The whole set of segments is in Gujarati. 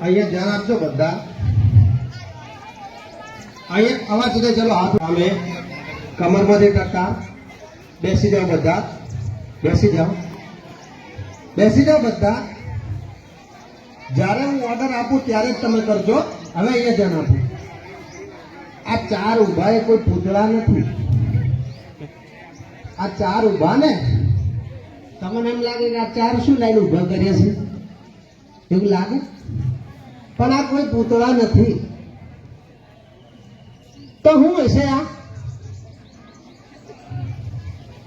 અહીંયા ધ્યાન આપજો બધા. અહીંયા અવાજ જુદા ચલો હાથ સામે. કમરમાંથી ટકા. બેસી જાઓ બધા. બેસી જાઓ. બેસી જાઓ બધા, જ્યારે હું ઓર્ડર આપું ત્યારે જ તમે કરજો. હવે અહીંયા ધ્યાન આપો. આ ચાર ઊભા એ કોઈ પૂતળા નથી. આ ચાર ઊભા ને, તમને એમ લાગે કે આ ચાર શું લાઈન ઊભા કર્યા છે? એવું લાગે? પણ આ કોઈ પૂતળા નથી. તો હું હશે આ?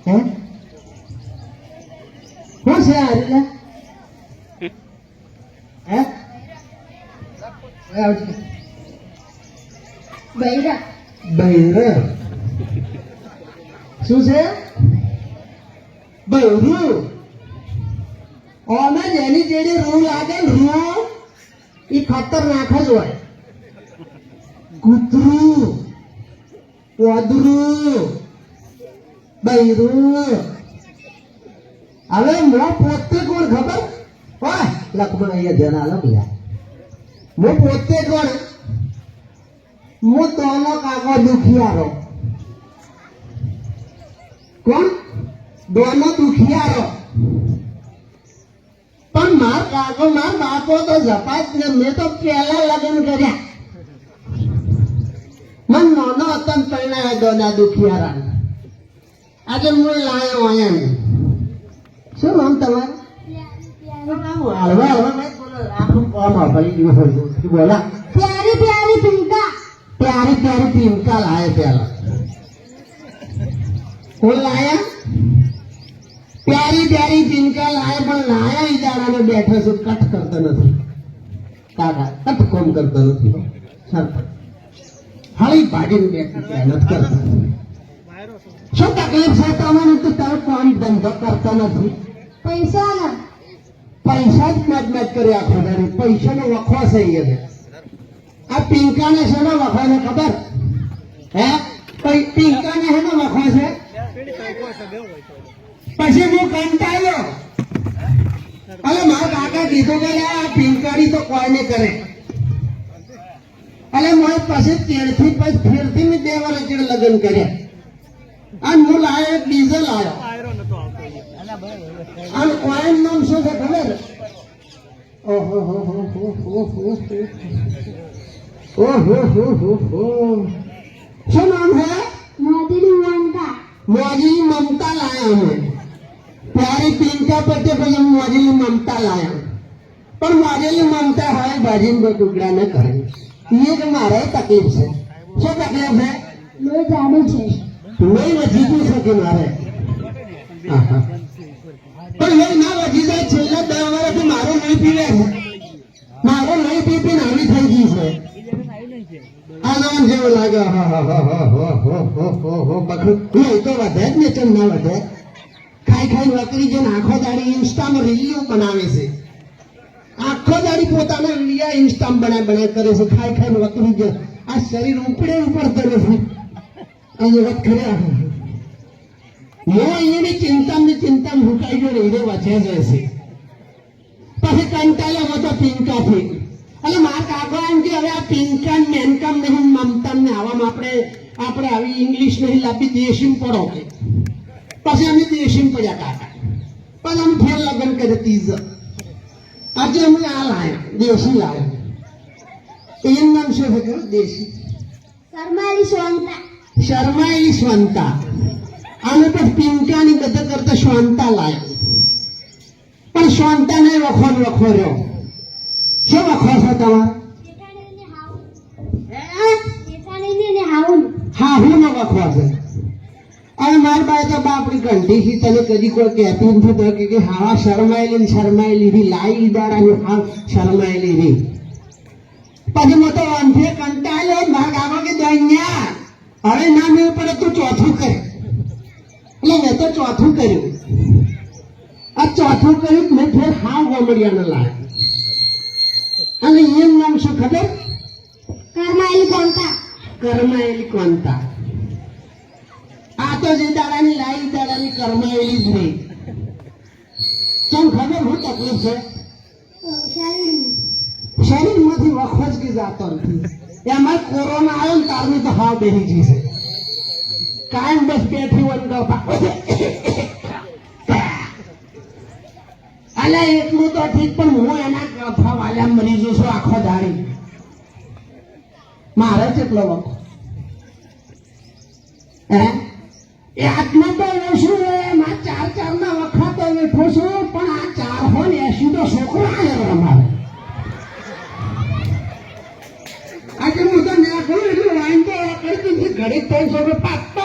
હે? શું છે આ રીતે? હે? આવજે. બૈરા. શું છે? બૈરું. ઓમે જેની જેની રૂ લાગે રૂ એ ખતરનાક જ હોય. કૂતરું. વાદરું. બૈરું. હવે મો પોતે કોણ ખબર? હોય લખમણ અહીંયા ધ્યાન આલો ભૈયા હું પોતે કોણ? મો તોનો કાકો દુખિયારો. કોણ? દોનો દુખિયારો. પણ માર કાકો, માર બાપો તો જપાત ને મેં તો પહેલા લગ્ન કર્યા. મન નોનો હતો ને દોના દુખિયારા આજે હું લાયો અહીંયા. શું નામ તમારું? હળવા હળવા નહીં બોલો આખું કોમ વાપરી ગયું હોય બોલા? પ્યારી પ્યારી પિંકા. પ્યારી પ્યારી પિંકા લાયા પેલા. કોણ લાયા? પ્યારી પ્યારી પિંકા લાયા પણ લાયા ઈ બેઠો છું કટ કરતો નથી. કાકા કટ કોમ કરતો નથી. સરપંચ હળી ભાડીને બેઠી મહેનત કરતો. શું તકલીફ છે તમારે? તો તારો કોમ ધંધો કરતો નથી. પૈસા જ મત કરી આખો દાડી. પૈસાનો વખો થઈ ગયો આ પિંકાને શેનો વખવા છે ખબર? હે? પિંકાને શેનો વખવા છે? પછી હું કંટાળ્યો. અરે મારા કાકા કીધું કે આ પિંકાડી તો કોઈ ને કરે. અરે મારે પછી તેરથી પછી ફેરથી મેં બે વાર લગ્ન કર્યા. અને હું લાયો ડીઝલ લાયો. કોઈન નામ શું છે ખબર? ઓહો હો હો હો હો હો ઓહો હો હો હો. શું નામ છે? મોદીની વંકા મોજી મમતા લાયા અમે. પ્યારી પિંકા પતે પછી મોજી મમતા લાયા. પણ મોજેલી મમતા હોય ભાજીને બે ટુકડા ન કરે. એ જ મારે તકલીફ છે. શું તકલીફ છે? લોહી જાડું છે. નહીં નથી ગયું છે કે મારે. આહા. પણ એ ના વધી જાય છેલ્લા દસ વર્ષથી મારો નહીં પીવે છે. મારો નહીં પી પી નાની થઈ ગઈ છે. આના જેવો લાગે, હા હા હા હા, હો હો હો હો હો, બકરું. નહીં, તો વધે જ ને ચમ ના વધે. ખાઈ ખાઈ વકરી જે આખો દાડી ઇન્સ્ટામાં રીલીઓ બનાવે છે. આખો દાડી પોતાના રીલિયા ઇન્સ્ટામ બનાય બનાય કરે છે. ખાઈ ખાઈ વકરી જે આ શરીર ઉપડે ઉપર કરે છે આ વખત ખરે હું અહીંયાની ચિંતામાં ચિંતા હુકાઈ ગયો ને હીરો વચે જાય છે. પછી કંટાળ્યો હતો તો પિંકાથી. એટલે મારા કાકો એમ કે હવે આ પિંકા મેનકામ નહીં મમતા ને આવામાં આપણે આપણે આવી ઇંગ્લિશ નહીં લાપી દેશીમ પડો કે. પછી અમે દેશીમ પડ્યા કાકા. પણ અમે ફેર લગ્ન કરી તીજ આજે અમે આ લાયા દેશી લાયા એનું નામ શું છે? દેશી. શર્માલી સ્વંતા શર્માઈ સ્વંતા અને પછી પિંકાની બધા કરતા શ્વાંતા લાયા પણ શ્વાંતા ને વખો રહ્યો શું વખો છો તમારે જેઠાણીને હાઉન જેઠાણીને હાઉન હા હું નો વખો છે અને મારી પાસે તો બાપડી કંઠી થી તને કદી કોઈ કહેતું નથી તો કે હા શરમાયેલી ને શરમાયેલી રી લાઈ દાડા હા શરમાયેલી રી પછી તો અંધે કંટાળ્યો મારા કાકો કે દોણ્યા હવે ના મેળ પડે તું ચોથું કર. એટલે મેં તો ચોથું કર્યું. આ ચોથું કર્યું મેં ફેર હાવ ગોમડિયાને લાવ્યો અને એમ નામ શું ખબર? કરમાયેલી કોનતા કરમાયેલી કોનતા આ તો જે દાડાની લાઈ દાડાની કરમાયેલી જ નહીં. તને ખબર હું તકલીફ છે? શરીરમાંથી વખો જ કે જાતો નથી. એમાં કોરોના આવ્યો ને તારની તો હાવ બેહી છે. કાયમ બસ બેઠી હોય ગળફા. અલ્યા એટલું તો ઠીક, પણ હું એના ગળફા વાલ્યા મરી જઉં છું આખો દાડી. મારે કેટલો વખો હે? એ આટલું તો ઓછું હોય? એમાં ચાર ચાર ના વખત બેઠો છું, પણ આ ચાર હોય ને, એસી તો છોકરો આવ્યો અમારે આજે હું તો ના કહું, એટલે તો કરતી ઘડી ત્રણ છોકરો પપ્પા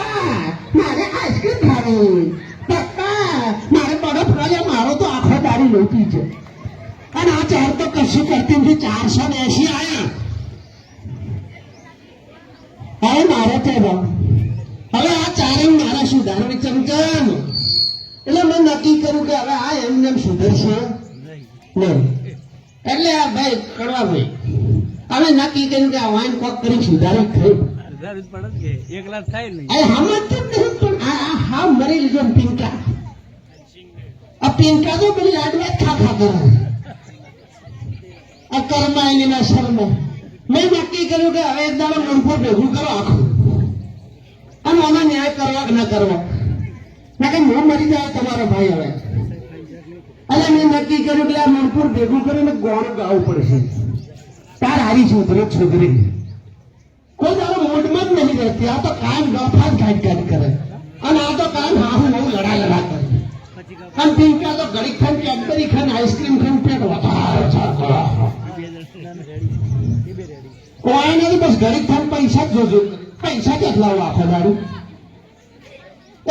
મારે આઈસ્ક્રીમ ખાવી પપ્પા, મારે બરફ રાજા મારો તો આખો દારૂ લોટી છે. અને આ ચાર તો કશું કરતી નથી, ચારસો ને એસી આયા. હવે મારે ભાવ હવે આ ચારે મારા સુધારવાની ચમચમ. એટલે મેં નક્કી કર્યું કે હવે આ એમને એમ સુધરશે. નહીં. એટલે આ ભાઈ, કરવા ભાઈ. હવે નક્કી કર્યું કે આ વાઈન કોક કરી સુધારી ખાઈ. હજાર જ પડે કે એક લાખ થાય નહીં નક્કી કર્યું કે કરવા ના કરવા. મેં કે હું મરી જાય તમારો ભાઈ હવે. અને મેં નક્કી કર્યું કે આ મણપુર ભેગું કરીને ગોળ ગાવું પડશે. તાર હારી છોકરો, છોકરી. કોઈ જ નહીં રહેતી આ તો કાન ગફા જ ઘાટ ઘાટ કરે. અને આ તો કાન હાહુ બહુ લડા લડા કરે. અને પિંકા તો ઘડી ખાન કેડબરી ખાન આઈસ્ક્રીમ ખાન પેટ વધારે કોઈ નથી બસ ઘડી ખાન પૈસા જ જોજો. પૈસા કેટલા લાવો આખો દારૂ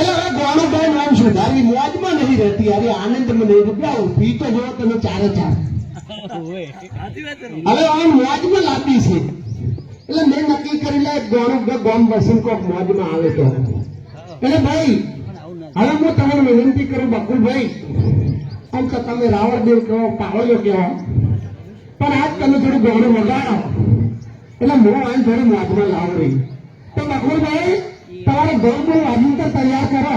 એટલે હવે ગોણો ભાઈ નામ સુધારવી મોજમાં નહીં રહેતી. અરે આનંદમાં નહીં રૂપિયા પી તો જો તમે ચારે ચાર. હવે આમ મોજમાં લાંબી છે. એટલે મેં નક્કી કરી લે ગોણું ગોમ બસન કોક મોજમાં આવે તો. એટલે ભાઈ, હવે હું તમને વિનંતી કરું બકુલભાઈ, આમ તો તમે રાવણદેવ કહો, પાવળિયો કહો પણ આજ તમે થોડું ગોણું વગાડો. એટલે હું આમ થોડી મોજમાં લાવું રહી તો બકુલભાઈ, તમારે ગોળ વાગી તો તૈયાર કરો.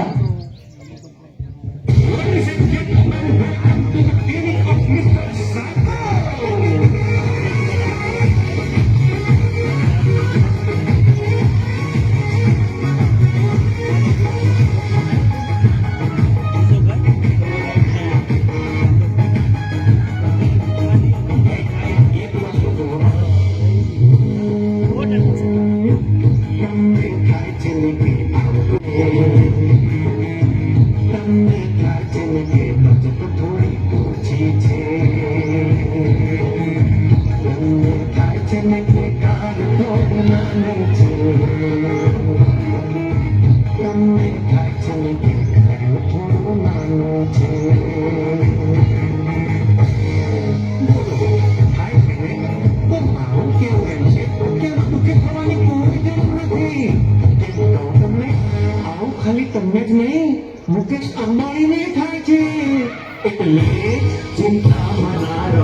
ખાલી તમને જ નહીં મુકેશ અંબાણીને થાય છે. એટલે ચિંતા મનારો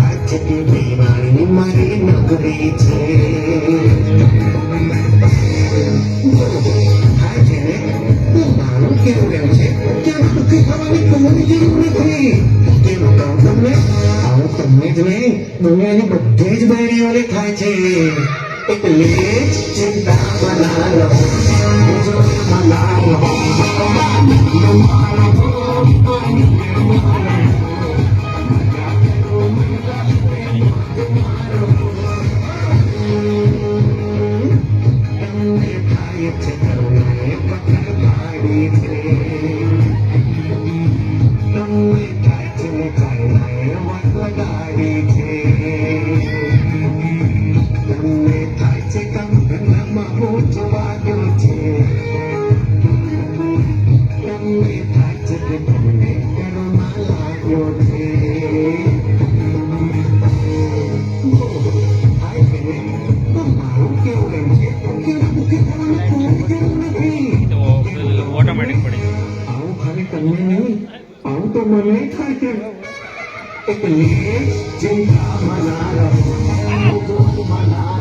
તમને થાય છે તે થાય મારી જબરી છે તમને થાય છે તે બેમારી મારી નગરી છે થાય છે ને હું માનું કેવું રહેવું છે કે દુઃખી થવાની કોઈની જરૂર નથી કેમ કહું તમને આવું તમને જ નહીં દુનિયાની બધી જ બહેરીઓને થાય છે એટલે જ ચિંતા બનાવો મનાવો પાડી એટલે ચિંતા મના રહો મના